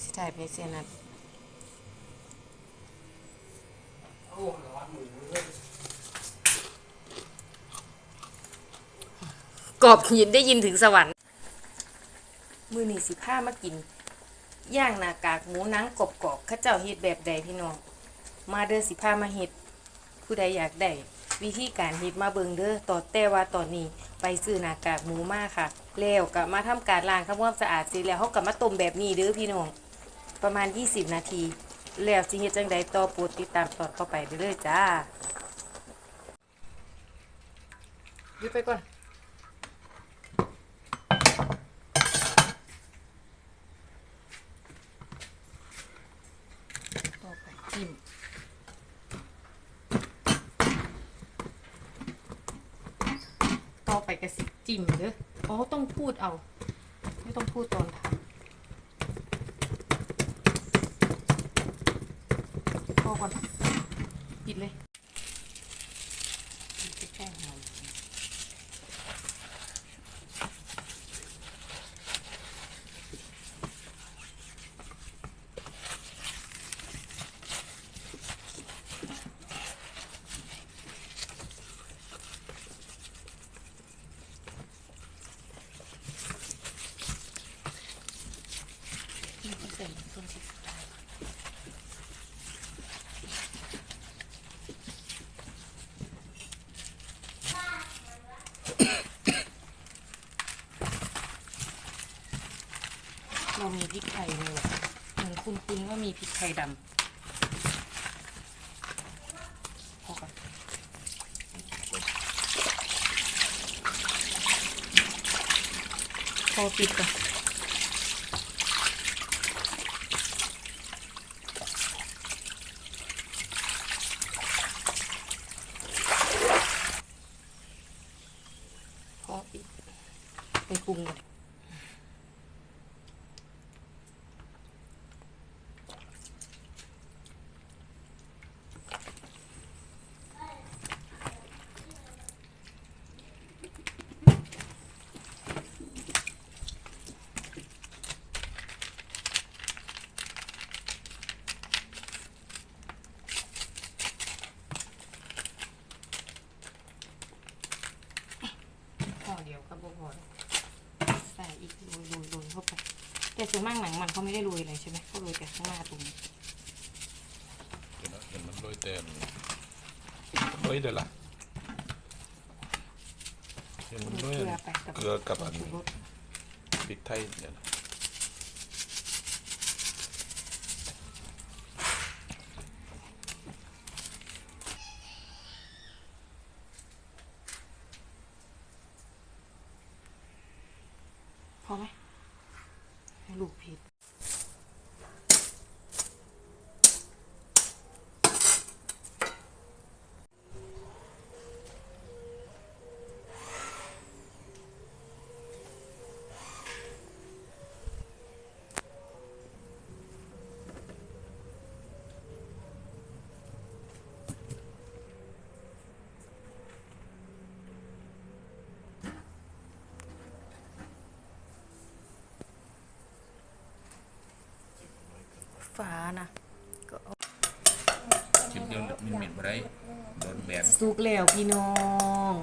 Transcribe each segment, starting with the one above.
สิถ่ายไปเสียนัดกรอบยินได้ยินถึงสวรรค์มือนี่สิผ้ามากิน ย่างหนากากหมูหนังกรอบๆเข้าเจ้าเฮ็ดแบบใดพี่น้องมาเด้อสิผ้ามาเฮ็ดผู้ใดอยากได้วิธีการเฮ็ดมาเบิ่งเด้อต่อแต่ว่าตอนนี้ ไปซื้อหน้ากากหมูมาค่ะแล้วก็มาทำการล้างทำความสะอาดเสิแล้วเขากับมาต้มแบบนี้เด้อพี่น้องประมาณ 20 นาที แล้วสิเฮ็ดจังใดต่อโปรดติดตามตอนเข้าไปเด้อจ้าหยุดไปก่อน ต่อไปจิ้ม ต่ อไปกระสิจิ้มเด้ออ๋อต้องพูดเอา ไม่ต้องพูดตอนทำพอก่อนปิดเลยแป้งหอมนี่ก็ใส่เครื่องชิดได้เรามีพริกไทยเลยว่ะเหมือนคุณคุณว่ามีพริกไทยดำพอก่อนพอปิดก่อน พอปิด ไปปรุงกันพอเดียวก็พอพอแล้วใส่อีกโรยโรยโรยเข้าไป แต่ส่วนมากหนังมันเขาไม่ได้โรยอะไรใช่ไหมเขาโรยแต่ข้างหน้าตรงนี้เห็นไหมเห็นมันโรยเต็มโรยเดี๋ยวล่ะเห็นมันโรยเกลือไปกับเกลือกับอันชูรสพริกไทยเนี่ยนะ พอไหม ให้ ลูกผิดฟ้านะก็เอาชิมเดียวมันเหม็นมาได้โดนแบนสุกแล้วพี่น้อง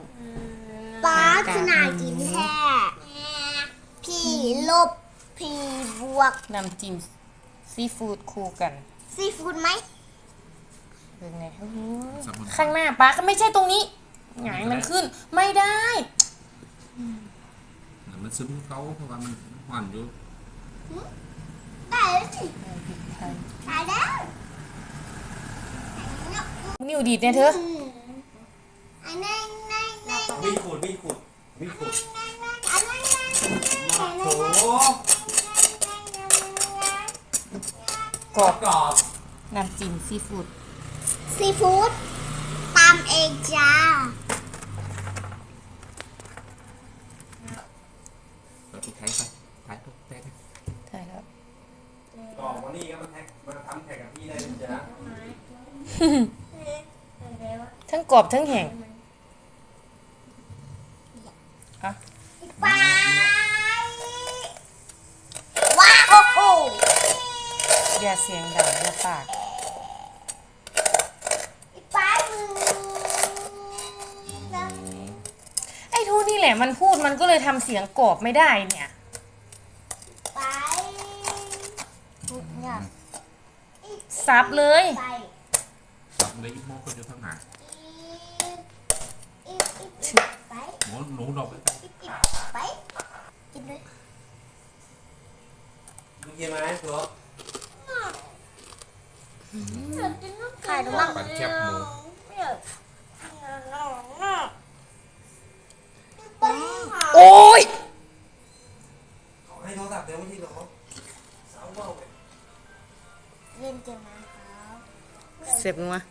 ป้าขนาดกินแท้พี่ลบพี่บวกน้ำจิ้มซีฟู้ดคู่กันซีฟู้ดไหมเป็นไงอื้อหืสมุนอข้างหน้าป้าก็ไม่ใช่ตรงนี้หงายมันขึ้น ไม่ได้มันซึมเขาเพราะว่ามันหวานอยู่ นิ้วดีดเนี่ยเธออืมอันนั้นนั่นนั่นมีดขูดมีดขูดมีดขูดอันนั้นนั่นโอ้โหกรอบกรอบน้ำจิ้มซีฟู้ดซีฟู้ดตามเองจ้าแล้วพริกไทยไปถ่ายปุ๊บแป๊กใช่แล้ว กรอบวันนี้ก็มาแท็กมาทำแท็กกับพี่ได้เลยจ้ะทั้งกรอบทั้งแห้งอะไปว้าวโอ้โหอย่าเสียงดังอย่าปากป้ามือไอ้ทูนี่แหละมันพูดมันก็เลยทำเสียงกรอบไม่ได้เนี่ย ซับเลยไปสับเลยอีโมคนอยู่ทางไหนอีกอีกอีกไปหนูหนูดอกไปกันอีกอีกไปกินเลยมึงกินไหมตัวไข่ระวังปัดแคบหมู เบาไปเล่นเกมาครับ เสร็จมั้ย